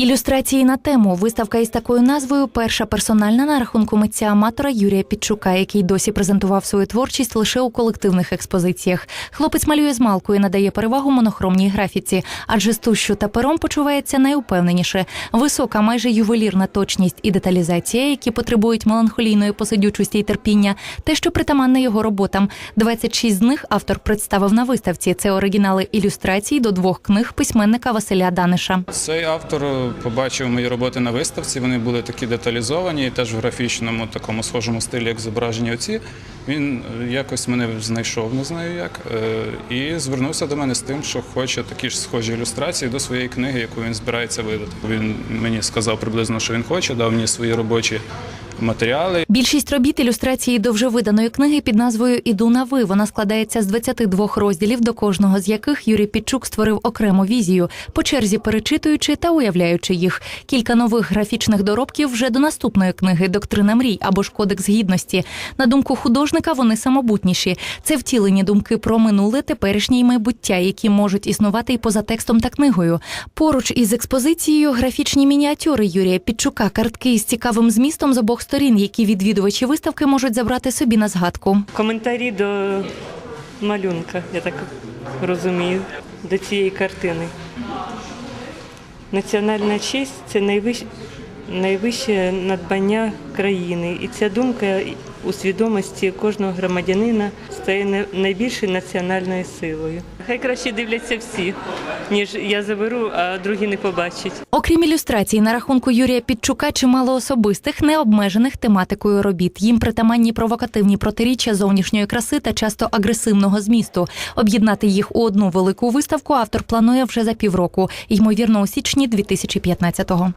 Ілюстрації на тему виставка із такою назвою перша персональна на рахунку митця аматора Юрія Підчука, який досі презентував свою творчість лише у колективних експозиціях. Хлопець малює з малкою, надає перевагу монохромній графіці, адже з тушшю та пером почувається найупевненіше. Висока, майже ювелірна точність і деталізація, які потребують меланхолійної посидючості і терпіння, те, що притаманне його роботам. 26 з них автор представив на виставці. Це оригінали ілюстрацій до двох книг письменника Василя Даниша. Цей автор побачив мої роботи на виставці. Вони були такі деталізовані, і теж в графічному такому схожому стилі, як зображені оці. Він е, якось мене знайшов, не знаю як, е, і звернувся до мене з тим, що хоче такі ж схожі ілюстрації до своєї книги, яку він збирається видати. Він мені сказав приблизно, що він хоче, дав мені свої робочі матеріали. Більшість робіт ілюстрації до вже виданої книги під назвою Іду на ви. Вона складається з 22 розділів, до кожного з яких Юрій Підчук створив окрему візію, по черзі перечитуючи та уявляючи їх. Кілька нових графічних доробків вже до наступної книги Доктрина мрій або ж Кодекс гідності. На думку художника, вони самобутніші. Це втілені думки про минуле, теперішнє і майбуття, які можуть існувати і поза текстом та книгою. Поруч із експозицією графічні мініатюри Юрія Підчука, картки із цікавим змістом з обох сторін, які відвідувачі виставки можуть забрати собі на згадку. Коментарі до малюнка, я так розумію, до цієї картини. Національна честь це найвищ... найвище надбання країни. І ця думка у свідомості кожного громадянина стає най- найбільшою національною силою. Хай краще дивляться всі, ніж я заберу, а другі не побачать. Окрім ілюстрацій, на рахунку Юрія Підчука чимало особистих, не обмежених тематикою робіт. Їм притаманні провокативні протиріччя зовнішньої краси та часто агресивного змісту. Об'єднати їх у одну велику виставку автор планує вже за півроку, ймовірно, у січні 2015-го.